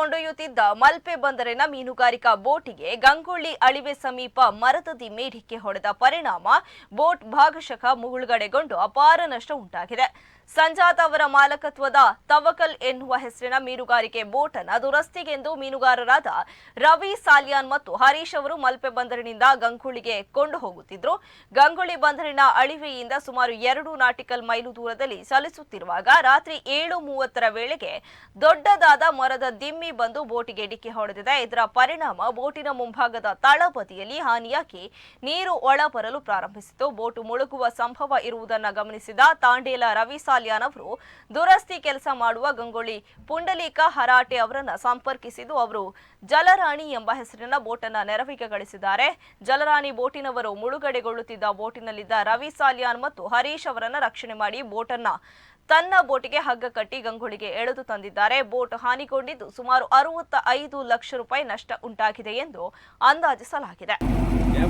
ಕೊಂಡೊಯ್ಯುತ್ತಿದ್ದ ಮಲ್ಪೆ ಬಂದರಿನ ಮೀನುಗಾರಿಕಾ ಬೋಟಿಗೆ ಗಂಗೊಳ್ಳಿ ಅಳಿವೆ ಸಮೀಪ ಮರದದಿ ಮೇಢಿಕ್ಕೆ ಹೊಡೆದ ಪರಿಣಾಮ ಬೋಟ್ ಭಾಗಶಃ ಮುಗುಳುಗಡೆಗೊಂಡು ಅಪಾರ ನಷ್ಟ ಉಂಟಾಗಿದೆ. ಸಂಜಾತ್ ಅವರ ಮಾಲಕತ್ವದ ತವಕಲ್ ಎನ್ನುವ ಹೆಸರಿನ ಮೀನುಗಾರಿಕೆ ಬೋಟ್ ಅನ್ನು ದುರಸ್ತಿಗೆಂದು ಮೀನುಗಾರರಾದ ರವಿ ಸಾಲಿಯಾನ್ ಮತ್ತು ಹರೀಶ್ ಅವರು ಮಲ್ಪೆ ಬಂದರಿನಿಂದ ಗಂಗೊಳ್ಳಿಗೆ ಕೊಂಡು ಹೋಗುತ್ತಿದ್ರು. ಗಂಗೊಳ್ಳಿ ಬಂದರಿನ ಅಳಿವೆಯಿಂದ ಸುಮಾರು ಎರಡು ನಾಟಿಕಲ್ ಮೈಲು ದೂರದಲ್ಲಿ ಚಲಿಸುತ್ತಿರುವಾಗ ರಾತ್ರಿ ಏಳು ಮೂವತ್ತರ ವೇಳೆಗೆ ದೊಡ್ಡದಾದ ಮರದ ದಿಮ್ಮಿ ಬಂದು ಬೋಟಿಗೆ ಡಿಕ್ಕಿ ಹೊಡೆದಿದೆ. ಇದರ ಪರಿಣಾಮ ಬೋಟಿನ ಮುಂಭಾಗದ ತಳಬದಿಯಲ್ಲಿ ಹಾನಿಯಾಗಿ ನೀರು ಒಳ ಬರಲು ಪ್ರಾರಂಭಿಸಿತು. ಬೋಟು ಮುಳುಗುವ ಸಂಭವ ಇರುವುದನ್ನು ಗಮನಿಸಿದ ತಾಂಡೇಲ ರವಿ ಸಾಲ್ಯಾನ್ ಅವರು ದುರಸ್ತಿ ಕೆಲಸ ಮಾಡುವ ಗಂಗೊಳ್ಳಿ ಪುಂಡಲೀಕ ಹರಾಟೆ ಅವರನ್ನ ಸಂಪರ್ಕಿಸಿದ್ದು, ಅವರು ಜಲರಾಣಿ ಎಂಬ ಹೆಸರಿನ ಬೋಟನ್ನ ನೆರವಿಗೆ ಗಳಿಸಿದ್ದಾರೆ ಜಲರಾಣಿ ಬೋಟಿನವರು ಮುಳುಗಡೆಗೊಳ್ಳುತ್ತಿದ್ದ ಬೋಟಿನಲ್ಲಿದ್ದ ರವಿ ಸಾಲ್ಯಾನ್ ಮತ್ತು ಹರೀಶ್ ಅವರನ್ನ ರಕ್ಷಣೆ ಮಾಡಿ ಬೋಟನ್ನ ತನ್ನ ಬೋಟಿಗೆ ಹಗ್ಗ ಕಟ್ಟಿ ಗಂಗೊಳಿಗೆ ಎಳೆದು ತಂದಿದ್ದಾರೆ. ಬೋಟ್ ಹಾನಿಗೊಂಡಿದ್ದು ಸುಮಾರು ಅರವತ್ತ ಐದು ಲಕ್ಷ ರೂಪಾಯಿ ನಷ್ಟ ಉಂಟಾಗಿದೆ ಎಂದು ಅಂದಾಜಿಸಲಾಗಿದೆ. या